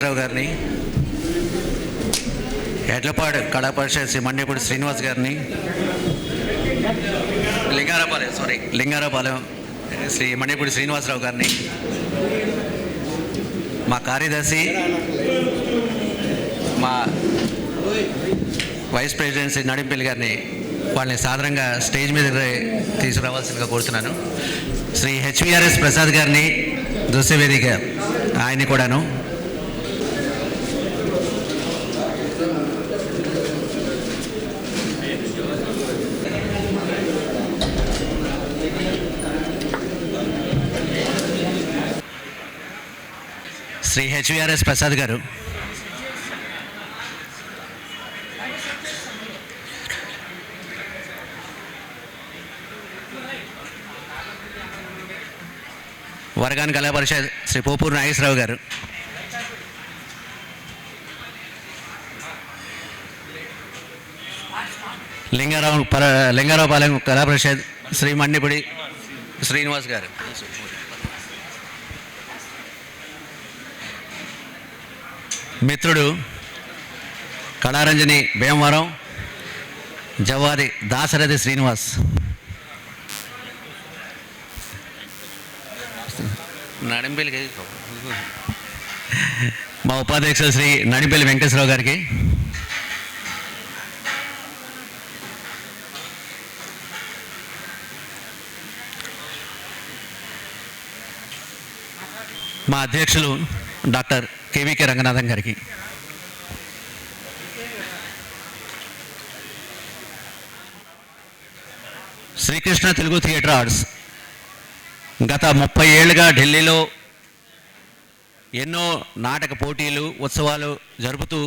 రావు గారిని ఎడ్లపాడు కళా పరిషత్ శ్రీ మన్యపూడి శ్రీనివాస్ గారిని లింగారాపాలెం సారీ లింగారాపాలెం శ్రీ మణిపూడి శ్రీనివాసరావు గారిని మా కార్యదర్శి మా వైస్ ప్రెసిడెంట్ శ్రీ నడింపల్లి గారిని వాళ్ళని సాధారణంగా స్టేజ్ మీద తీసుకురావాల్సిందిగా కోరుతున్నాను. శ్రీ హెచ్విఆర్ఎస్ ప్రసాద్ గారిని దృశ్యవేదిక ఆయన్ని కూడాను శ్రీ హెచ్విఆర్ఎస్ ప్రసాద్ గారు. వరగాన్ కళా పరిషత్ శ్రీ పోపూర్ నాగేశ్వరరావు గారు. లింగారావు పర లింగారావుపాలెం కళా పరిషత్ శ్రీ మన్నిపూడి శ్రీనివాస్ గారు. మిత్రుడు కళారంజని భీమవరం జవాది దాసరథి శ్రీనివాస్. నడింపల్లికి మా ఉపాధ్యక్షులు శ్రీ నడిపల్లి వెంకటేశ్వరరావు గారికి. మా అధ్యక్షులు డాక్టర్ కేవీకే రంగనాథన్ గారికి. Srikrishna Telugu theatre arts. గత ముప్పై ఏళ్ళుగా ఢిల్లీలో ఎన్నో నాటక పోటీలు ఉత్సవాలు జరుపుతూ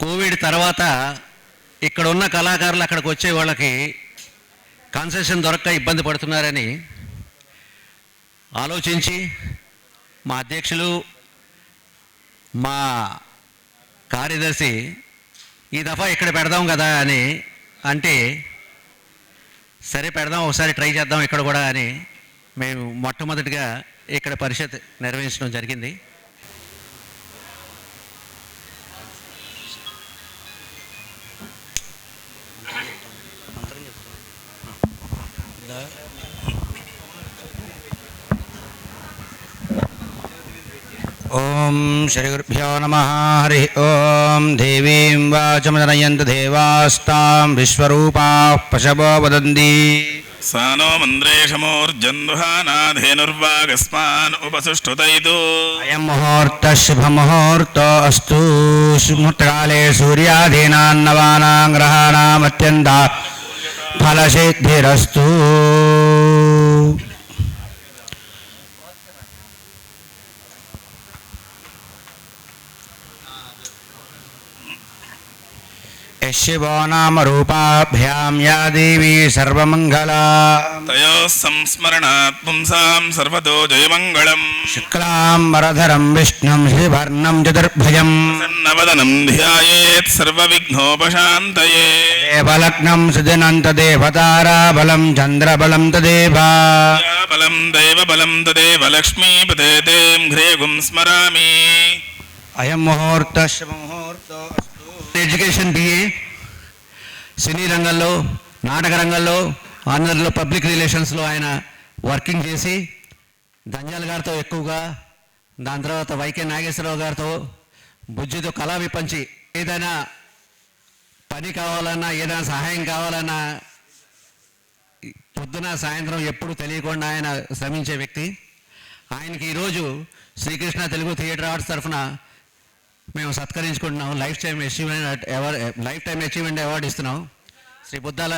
కోవిడ్ తర్వాత ఇక్కడ ఉన్న కళాకారులు అక్కడికి వచ్చే వాళ్ళకి కన్సెషన్ దొరక్క ఇబ్బంది పడుతున్నారని ఆలోచించి మా అధ్యక్షులు మా కార్యదర్శి ఈ దఫా ఇక్కడ పెడదాం కదా అని అంటే సరే పెడదాం ఒకసారి ట్రై చేద్దాం ఇక్కడ కూడా అని మేము మొట్టమొదటిగా ఇక్కడ పరిషత్ నిర్వహించడం జరిగింది. ఓం శ్రీగురుభ్యో నమ హరి ఓం. దేవీం వాచమదనయంత దేవాస్తాం విశ్వరూపా పశవో వదంతి. సానో మంద్రేషమూర్జన్దుహానాధేనుర్వాగస్మాన్ ఉపసుష్ఠుతైదు అయం ముహూర్త శుభముహూర్త అస్తు ముహూర్తకాలే సూర్యాధీనాన్నవానాం గ్రహాణామత్యంత ఫలసిద్ధిరస్తు యశివో నామ రూపాభ్యాం యా దేవీ సర్వమంగళా తయో సంస్మరణాత్ పుంసాం సర్వతో జయమంగళం శుక్లాంబరధరం విష్ణుం శ్రీవర్ణం చతుర్భుజం సన్నవదనం ధ్యాయేత్ సర్వవిఘ్నోపశాంతయే దేవలగ్నం సుదినంత దేవతారాబలం చంద్రబలం తదేవా బలం దైవబలం తదేవ లక్ష్మీపతే తేం ఘ్రేగుం స్మరామి అయం ముహూర్త శుభముహూర్త ఎడ్యుకేషన్ బిఏ సినీ రంగంలో నాటక రంగంలో ఆంధ్రలో పబ్లిక్ రిలేషన్స్లో ఆయన వర్కింగ్ చేసి దంజాల్ గారితో ఎక్కువగా దాని తర్వాత వైకే నాగేశ్వరరావు గారితో బుజ్జితో కళా విపంచి ఏదైనా పని కావాలన్నా ఏదైనా సహాయం కావాలన్నా పొద్దున సాయంత్రం ఎప్పుడు తెలియకుండా ఆయన శ్రమించే వ్యక్తి. ఆయనకి ఈరోజు శ్రీకృష్ణ తెలుగు థియేటర్ ఆర్ట్స్ తరఫున మేము సత్కరించుకుంటున్నాం. Lifetime achievement award lifetime achievement award ఇస్తున్నాం. శ్రీ బుద్దాల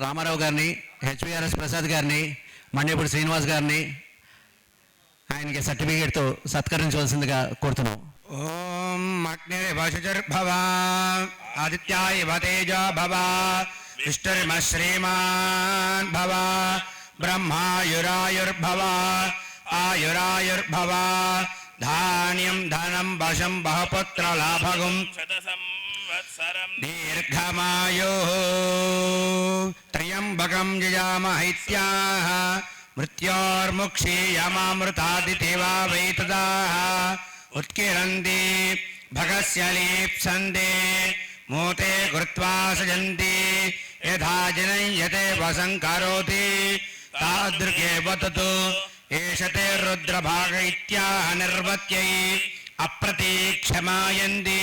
రామారావు గారిని హెచ్విఆర్ఎస్ ప్రసాద్ గారిని మణిపూడి శ్రీనివాస్ గారిని ఆయనకి సర్టిఫికేట్తో సత్కరించవలసిందిగా కోరుతున్నాం. ఓం అగ్నిర్భవ ఆదిత్యాయ తేజ భవ విష్ణుర్మ శ్రీమాన్ భవ బ్రహ్మాయురాయుర్భవ ఆయురాయుర్భవ ధాన్యం ధనం వశం బహపుత్ర లాభగుం दीर्घमायोः त्र्यम्बकम् यजामहैत्याः मृत्योर्मुक्षीयमामृतादितिवा वै तदाः उत्किरन्ति भगस्य लीप्सन्ति मूते कृत्वा सजन्ति यथा जनयते वसम् करोति तादृगेव तत् एष ते रुद्रभाग इत्याह निर्वत्यै అప్రతీక్షమాయంది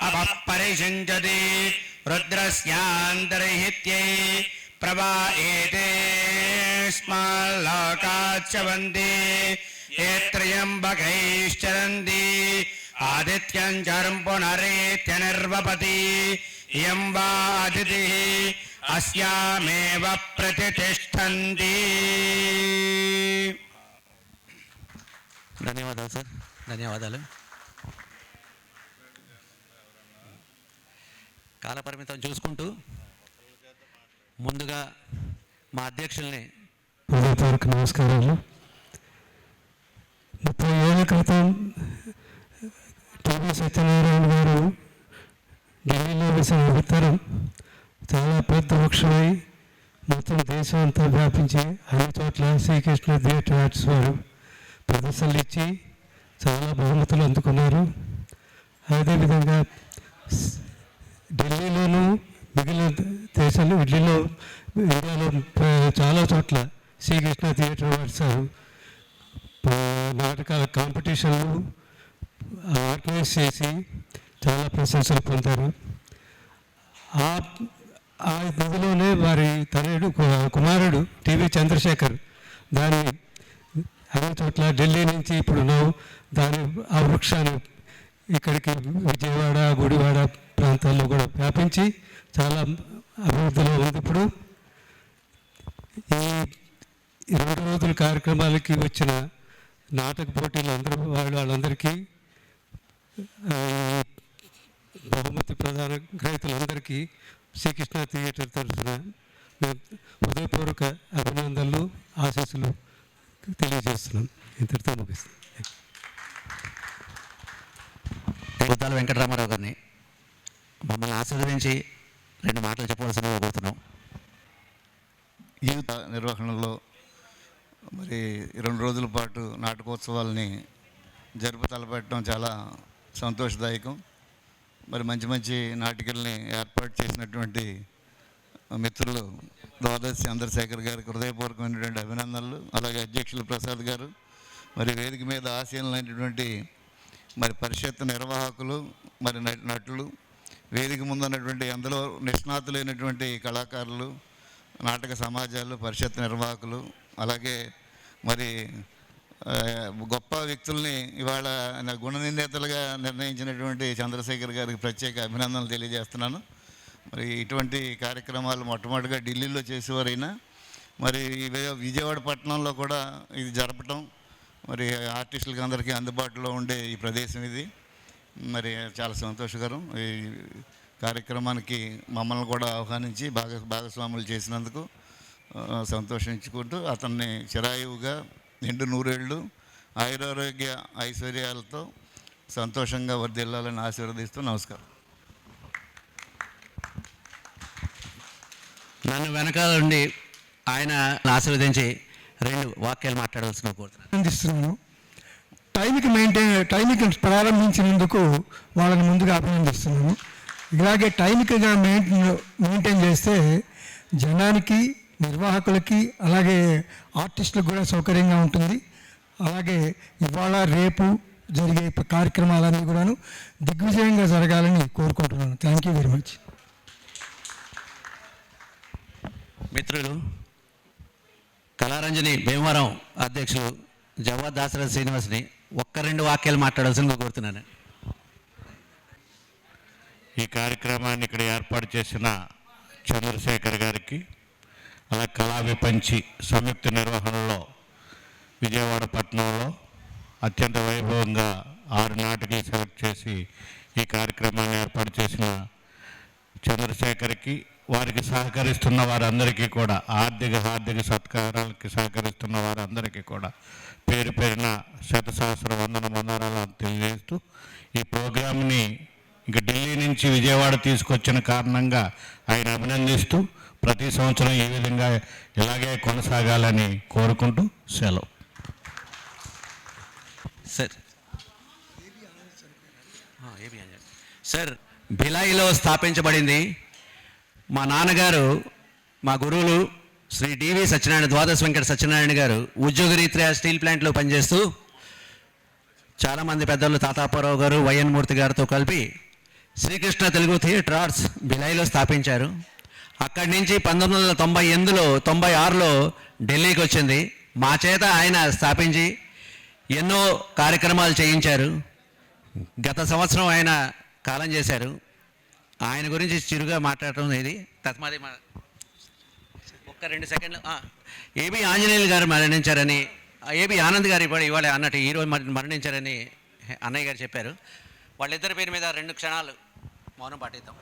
అవపరిషించది రుద్రస్యాంతర్హిత్యై ప్రవాహేతే స్మాల్లోకాచ్చవంది ఏత్రయంబకైశ్చరంది ఆదిత్యం చరం పునరేత్యనిర్వపతి ఇయం వా అతిథి అస్యామేవ ప్రతిష్టంది ధన్యవాదాలు సార్. ధన్యవాదాలు. కాలపరిమితం చూసుకుంటూ ముందుగా మా అధ్యక్షుల్ని హృదయపూర్వక నమస్కారాలు. ముప్పై ఏళ్ళ క్రితం టీవీ సత్యనారాయణ గారు ఢిల్లీలో వేసిన విత్తనం చాలా పెద్ద వృక్షమై మొత్తం దేశం అంతా వ్యాపించి అన్ని చోట్ల శ్రీకృష్ణ థియేటర్ ఆర్ట్స్ వారు ప్రదర్శనలు ఇచ్చి చాలా బహుమతులు అందుకున్నారు. అదేవిధంగా ఢిల్లీలోనూ మిగిలిన దేశాలు ఢిల్లీలో ఇండియాలో చాలా చోట్ల శ్రీకృష్ణ థియేటర్ వారు నాటకాల కాంపిటీషన్లు ఆర్గనైజ్ చేసి చాలా ప్రశంసలు పొందారు. ఆ ఆ నిధిలోనే వారి తనయుడు కుమారుడు టీవీ చంద్రశేఖర్ దాన్ని అన్ని చోట్ల ఢిల్లీ నుంచి ఇప్పుడు ఉన్నావు దాని ఆ వృక్షాన్ని ఇక్కడికి విజయవాడ గుడివాడ ప్రాంతాల్లో కూడా వ్యాపించి చాలా అభివృద్ధిలో ఉంది ఇప్పుడు. ఈ రెండు రోజుల కార్యక్రమాలకి వచ్చిన నాటక పోటీలు అందరూ వాళ్ళు వాళ్ళందరికీ బహుమతి ప్రధాన గ్రహీతలందరికీ శ్రీకృష్ణ థియేటర్ తరఫున హృదయపూర్వక అభినందనలు ఆశీస్సులు. తెలియజేస్తున్నాం. ఇంతటితో ముగిస్తాం గుద్దాల వెంకటరామారావు గారిని మమ్మల్ని ఆశీర్వదించి రెండు మాటలు చెప్పవలసిందిగా కోరుతున్నాం. జీవిత నిర్వహణలో మరి రెండు రోజుల పాటు నాటకోత్సవాల్ని జరుపు తలపెట్టడం చాలా సంతోషదాయకం. మరి మంచి మంచి నాటికల్ని ఏర్పాటు చేసినటువంటి మిత్రులు ద్వాదశి చంద్రశేఖర్ గారికి హృదయపూర్వకమైనటువంటి అభినందనలు అలాగే అధ్యక్షులు ప్రసాద్ గారు మరి వేదిక మీద ఆశీనులైనటువంటి మరి పరిషత్ నిర్వాహకులు మరి నటులు వేదిక ముందు ఉన్నటువంటి అందులో నిష్ణాతులైనటువంటి కళాకారులు నాటక సమాజాలు పరిషత్ నిర్వాహకులు అలాగే మరి గొప్ప వ్యక్తుల్ని ఇవాళ నా గుణ నిర్ణేతలుగా నిర్ణయించినటువంటి చంద్రశేఖర్ గారికి ప్రత్యేక అభినందనలు తెలియజేస్తున్నాను. మరి ఇటువంటి కార్యక్రమాలు మొట్టమొదటిగా ఢిల్లీలో చేసేవారైనా మరి విజయవాడ పట్టణంలో కూడా ఇది జరపటం మరి ఆర్టిస్టులకి అందరికీ అందుబాటులో ఉండే ఈ ప్రదేశం ఇది. మరి చాలా సంతోషకరం. ఈ కార్యక్రమానికి మమ్మల్ని కూడా ఆహ్వానించి భాగ భాగస్వాములు చేసినందుకు సంతోషించుకుంటూ అతన్ని చిరాయువుగా నిండు నూరేళ్ళు ఆయురారోగ్య ఐశ్వర్యాలతో సంతోషంగా వర్దిల్లాలని ఆశీర్వదిస్తూ నమస్కారం. నన్ను వెనకాల ఉండి ఆయన ఆశీర్వదించి రెండు వాక్యాలు మాట్లాడవలసిన కోరుతున్నాను. అభినందిస్తున్నాను టైంకి మెయింటైన్ టైంకి ప్రారంభించినందుకు వాళ్ళని ముందుగా అభినందిస్తున్నాను. ఇలాగే టైంకిగా మెయింటైన్ మెయింటైన్ చేస్తే జనానికి నిర్వాహకులకి అలాగే ఆర్టిస్టులకు కూడా సౌకర్యంగా ఉంటుంది. అలాగే ఇవాళ రేపు జరిగే కార్యక్రమాలన్నీ కూడాను దిగ్విజయంగా జరగాలని కోరుకుంటున్నాను. థ్యాంక్ యూ వెరీ మచ్ మిత్రులు కళారంజని భీమవరం అధ్యక్షులు జవాద్ దాసరథ శ్రీనివాస్ని ఒక్క రెండు వాక్యాలు మాట్లాడాల్సిందిగా కోరుతున్నాను. ఈ కార్యక్రమాన్ని ఇక్కడ ఏర్పాటు చేసిన చంద్రశేఖర్ గారికి అలా కళా విపంచి సంయుక్త నిర్వహణలో విజయవాడ పట్టణంలో అత్యంత వైభవంగా ఆరు నాటకాలు సెలెక్ట్ చేసి ఈ కార్యక్రమాన్ని ఏర్పాటు చేసిన చంద్రశేఖర్కి వారికి సహకరిస్తున్న వారందరికీ కూడా ఆర్థిక ఆర్థిక సత్కారాలకి సహకరిస్తున్న వారందరికీ కూడా పేరు పేరున శతసహస్ర వందన వందనాలను తెలియజేస్తూ ఈ ప్రోగ్రామ్ని ఇక ఢిల్లీ నుంచి విజయవాడ తీసుకొచ్చిన కారణంగా ఆయన అభినందిస్తూ ప్రతి సంవత్సరం ఈ విధంగా ఇలాగే కొనసాగాలని కోరుకుంటూ సెలవు. సార్. సార్ భిలాయిలో స్థాపించబడింది మా నాన్నగారు మా గురువులు శ్రీ డివి సత్యనారాయణ ద్వాదశ వెంకట సత్యనారాయణ గారు ఉద్యోగరీత్యా స్టీల్ ప్లాంట్లో పనిచేస్తూ చాలామంది పెద్దలు తాతాపురావు గారు వైఎన్ మూర్తి గారితో కలిపి శ్రీకృష్ణ తెలుగు థియేటర్ ఆర్ట్స్ భిలాయిలో స్థాపించారు. అక్కడి నుంచి పంతొమ్మిది వందల తొంభై ఎనిమిదిలో తొంభై ఆరులో ఢిల్లీకి వచ్చింది. మా చేత ఆయన స్థాపించి ఎన్నో కార్యక్రమాలు చేయించారు. గత సంవత్సరం ఆయన కాలం చేశారు. ఆయన గురించి చిరుగా మాట్లాడటం ఇది. తస్మాది మా ఒక్క రెండు సెకండ్లు. ఏబి ఆంజనేయులు గారు మరణించారని ఏబి ఆనంద్ గారు ఇవాళ ఇవాళ అన్నట్టు ఈరోజు మరణించారని అన్నయ్య గారు చెప్పారు. వాళ్ళిద్దరి పేరు మీద రెండు క్షణాలు మౌనం పాటిద్దాం.